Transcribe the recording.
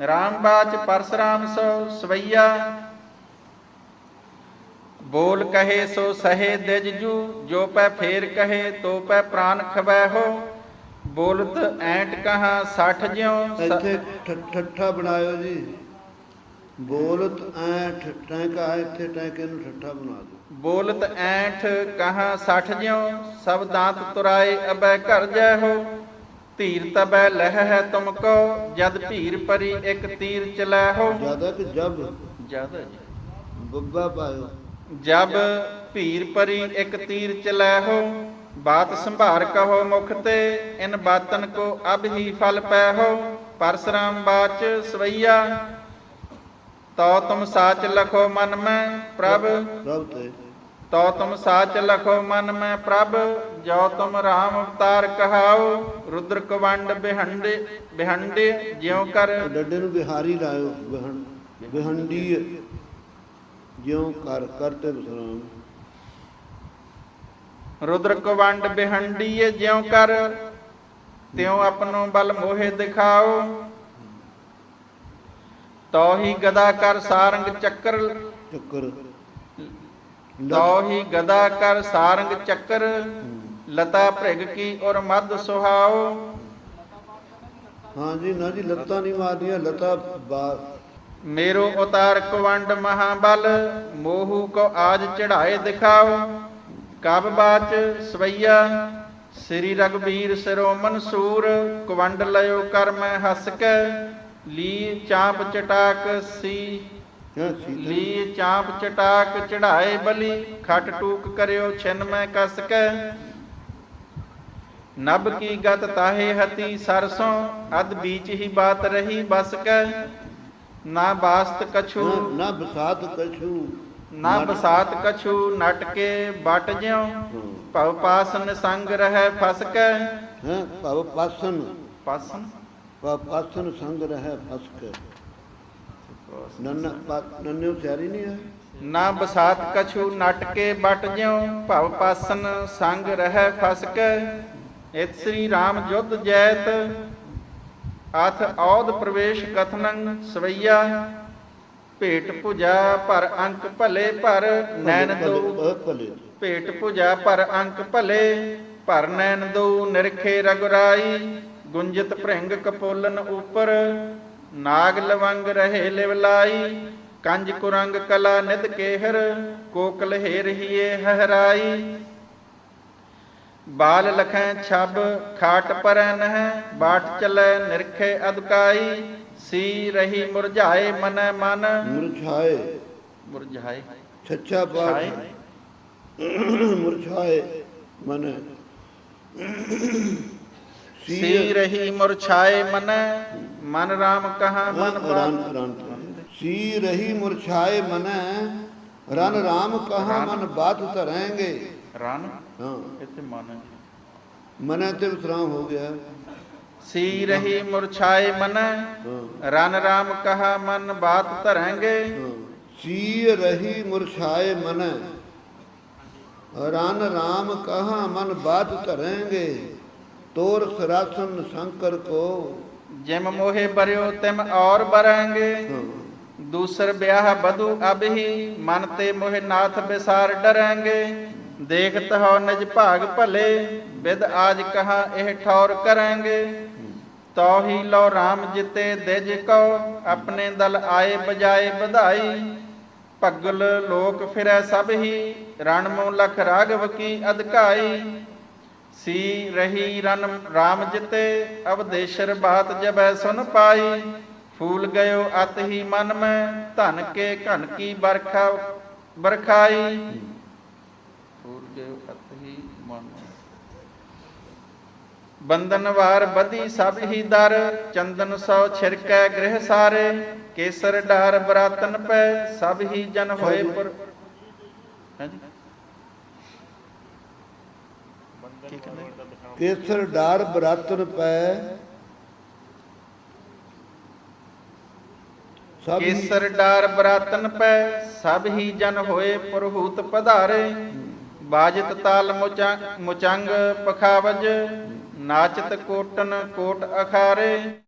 ਰਾਮ ਬਾਚ ਪਰਸਰਾਮ ਸੋ ਸਵਈਆ। ਬੋਲ ਕਹੇ ਸੋ ਸਹੇ ਦਿਜਜੂ ਜੋ ਪੈ ਫੇਰ ਕਹੇ ਤੋ ਪੈ ਪ੍ਰਾਨ ਖਵੈ ਹੋ। ਬੋਲਤ ਐਂਟ ਕਹਾ 60 ਜਿਉ ਇੱਥੇ ਠੱਠਾ ਬਣਾਇਓ ਜੀ। ਬੋਲਤ ਐ ਠੱਠਾ ਕਾ ਇੱਥੇ ਟੈਂਕੇ ਨੂੰ ਠੱਠਾ ਬਣਾ ਦਿਓ। ਬੋਲਤ ਐਂਠ ਕਹਾ 60 ਜਿਉ ਸਭ ਦਾੰਤ ਤੁਰਾਏ ਅਬੈ ਘਰ ਜੈ ਹੋ। ਧੀਰ ਤਬੈ ਲਹਿ ਹੈ ਤੁਮ ਕੋ ਜਦ ਭੀਰ ਪਰੀ ਇੱਕ ਤੀਰ ਚਲੈ ਹੋ। ਜ਼ਿਆਦਾ ਕਿ ਜਬ? ਜਦ ਬੱਬਾ ਪਾਇਓ ਜਬ ਭੀਰ ਪਰੀ ਇੱਕ ਤੀਰ ਚਲੈ ਹੋ ਬਾਤ ਸੰਭਾਰ ਕਹੋ ਮੁਖ ਤੇ ਇਨ ਬਾਤਨ ਕੋ ਅਬ ਹੀ ਫਲ ਪੈ ਹੋ। ਪਰਸਰਾਮ ਬਾਚ ਸਵਈਆ ਤੋ ਤੁਮ ਸਾਚ ਲਖੋ ਮਨ ਮੈਂ ਪ੍ਰਭ। ਪ੍ਰਭ ਤੇ। ਤੋ ਤੁਮ ਸਾਚ ਲਖੋ ਮਨ ਮੈਂ ਪ੍ਰਭ ਜੋ ਤੁਮ ਰਾਮ ਅਵਤਾਰ ਕਹਾਓ ਰੁਦਰ ਕਵੰਡ ਬਿਹੰਡੇ ਬਿਹੰਡੇ ਜਿਉ ਕਰ। ਡੱਡੇ ਨੂੰ ਬਿਹਾਰੀ ਲਾਇਓ ਬਿਹਣ ਬਿਹੰਡੀ ਜਿਉ ਕਰ ਕਰਤੇ ਬਸਰਾਮ। ਰੁਦਰ ਕਵੰਡ ਬਿਹੰਡੀਏ ਜਿਉ ਕਰ ਤਿਉ ਆਪਣੋ ਬਲ ਮੋਹਿ ਦਿਖਾਓ। ਤੋਹੀ ਗਦਾ ਕਰ ਸਾਰੰਗ ਚੱਕਰ। ਚੱਕਰ। ਤੋਹੀ ਗਦਾ ਕਰ ਸਾਰੰਗ ਚੱਕਰ ਲਤਾ ਭ੍ਰਿਗ ਕੀ ਔਰ ਮਦ ਸੁਹਾਓ। ਹਾਂ ਜੀ ਨਾ ਜੀ ਲੱਤਾਂ ਨਹੀਂ ਮਾਰਦੀਆਂ ਲਤਾ ਮੇਰੋ ਉਤਾਰ ਕਵੰਡ ਮਹਾਬਲ ਮੋਹੂ ਕੋ ਆਜ ਚੜਾਏ ਦਿਖਾਓ। ਕਬ ਬਾਚ ਸਵਈਆ ਸ੍ਰੀ ਰਗਵੀਰ ਸਿਰੋ ਮਨਸੂਰ ਕਵੰਡ ਲਿਓ ਕਰ ਮੈਂ ਹੱਸ ਕੇ ਲੀ ਚਾਂਪ ਚਟਾਕ ਸੀ ਲੀ ਚਾਂਪ ਚਟਾਕ ਚੜਾਏ ਬਲੀ ਖਟ ਟੂਕ ਕਰਿਓ ਛਿਨ ਮੈਂ ਕਸ ਕੇ ਨਭ ਕੀ ਗਤ ਤਾਹੇ ਹਤੀ ਸਰਸੋਂ ਅਦ ਬੀਚ ਹੀ ਬਾਤ ਰਹੀ ਬਸ ਕੇ ਨਾ ਬਾਸਤ ਕਛੂ ਨਾ- ਬਸਾਤ ਕਛੂ। ਨਾ ਬਸਾਤ ਕਛੂ ਨਟ ਕੇ ਬਟ ਜਿਉ। ਭਵ ਪਾਸਨ ਸੰਗ ਰਹਿ ਫਸ ਕੇ ਹੈ ਭਵ ਪਾਸਨ। ਪਾਸਨ? ਭਵ ਪਾਸਨ ਸੰਗ ਰਹਿ ਫਸ ਕੇ ਨੰਨ ਨੰਨਿਓ ਸਿਆਰੀ ਨਹੀਂ ਹੈ। ਨਾ ਬਸਾਤ ਕਛੂ ਨਟ ਕੇ ਬਟ ਜਿਉ ਭਵ ਪਾਸਨ ਸੰਗ ਰਹਿ ਫਸ ਕੇ। ਇਤ ਸ੍ਰੀ ਰਾਮ ਜੁਧ ਜੈਤ ਅਥ ਔਦ ਪ੍ਰਵੇਸ਼ ਕਥਨੰ ਸਵਈਆ। ਭੇਟ ਪੁਜਾ ਪਰ ਅੰਕ ਭਲੇ ਪਰ ਨੈਣ ਦੋ। ਭੇਟ ਪੁਜਾ ਪਰ ਅੰਕ ਭਲੇ ਭਰ ਨੈਣ ਦੋ। ਨਿਰਖੇ ਰਗੁਰਾਈ ਗੁੰਜਤ ਭ੍ਰਿੰਗ ਕਪੋਲਨ ਉਪਰ। ਨਾਗ ਲਵੰਗ ਰਹੇ ਲਿਵਲਾਈ ਕੰਜ ਕੁਰੰਗ ਕਲਾ ਨਿਦ ਕੇਹਰ ਕੋਕਲ ਹੇ ਰਹੀਏ ਹਹਰਾਈ ਬਾਲ ਲਖੈ ਛਬ ਖਾਟ ਪਰੈ ਨਹਿ ਬਾਟ ਚਲੈ ਨਿਰਖੇ ਅਦਕਾਈ ਸੀ ਰਹੀ ਮੁਰਝਾਏ ਮਨੈ ਮਨ ਮੁਰਝਾਏ ਮੁਰਝਾਏ ਛੱਛਾ ਪਾਠ ਛਾਏ ਮੁਰਝਾਏ ਮਨ ਸੀ ਰਹੀ ਮੁਰਛਾਏ ਮਨ ਮਨ ਰਾਮ ਕਹਾ ਮਨ ਰਨ ਬਾਤ ਰਨ ਸੀ ਰਹੀ ਮੁਰਝਾਏ ਮਨ ਰਨ ਰਾਮ ਕਹਾ ਮਨ ਬਾਤ ਧਰੇਂਗੇ ਰਨ ਹਾਂ ਇੱਥੇ ਮਨ ਮਨ ਤੇ ਵਿਸਰਾਮ ਹੋ ਗਿਆ ਸੀ ਰਹੀ ਮੁਰਛਾਏ ਮਨ ਹਾਂ ਰਨ ਰਾਮ ਕਹਾ ਮਨ ਬਾਤ ਧਰਾਂਗੇ ਹਾਂ। ਸੀ ਰਹੀ ਮੁਰਝਾਏ ਮਨ ਰਨ ਰਾਮ ਕਹਾ ਮਨ ਬਾਤ ਧਰੇਂਗੇ ਜਿਮ ਮੋਹੇ ਬਰਿਓ, ਤਿਮ ਔਰ ਬਰਾਂਗੇ। ਦੂਸਰ ਵਿਆਹ ਬਧੂ ਅਬ ਹੀ ਮਨ ਤੇ ਮੋਹਿ ਨਾਥ ਬਿਸਾਰ ਡਰਾਂਗੇ। ਦੇਖਤ ਹੋ ਨਿਜ ਭਾਗ ਭਲੇ ਵਿਦ ਆਜ ਕਹਾ ਇਹ ਠੌਰ ਕਰਾਂਗੇ। ਤੌਹੀ ਲੋ RAM ਜਿਤੇ ਦਿਜ ਕੋ ਆਪਣੇ ਦਲ ਆਏ ਬਜਾਏ ਵਧਾਈ। ਭਗਲ ਲੋਕ ਫਿਰੈ ਸਭ ਹੀ ਰਣ ਮੋ ਲਖ ਰਾਗਵ ਕੀ ਅਧਕਾਈ। ਸੀ ਰਹੀ ਰਨ RAM ਜਿਤੇ ਅਵਦੇਸ਼ਰ ਬਾਤ ਜਬੈ ਸੁਨ ਪਾਈ। ਫੂਲ ਗਇਓ ਅਤ ਹੀ ਮਨ ਮੈਂ ਧਨ ਕੇ ਘਨ ਕੀ ਬਰਖਾ ਬਰਖਾਈ। ਫੂਲ ਗਇਓ ਅਤ ਹੀ ਮਨ ਬੰਦਨ ਵਾਰ ਬਦੀ ਸਭ ਹੀ ਦਰ ਚੰਦਨ ਸੋ ਛਿਰਕੈ ਗ੍ਰਹਿ ਸਾਰੇ। ਕੇਸਰ ਡਾਰ ਬਰਾਤਨ ਪੈ ਸਭ ਹੀ ਜਨ ਹੋਏ ਪੁਰ ਹਾਂਜੀ ਕੀ ਕਹਿੰਦੇ? ਕੇਸਰ ਡਾਰ ਬਰਾਤਨ ਪੈ। ਸਭ ਹੀ- ਕੇਸਰ ਡਾਰ ਬਰਾਤਨ ਪੈ ਸਭ ਹੀ ਜਨ ਹੋਏ ਪੁਰਹੂਤ ਪਧਾਰੇ। ਬਾਜਤ ਤਾਲ ਮੁਚੰ ਮੁਚੰਗ ਪਖਾਵਜ ਨਾਚਤ ਕੋਟਨ ਕੋਟ ਅਖਾਰੇ।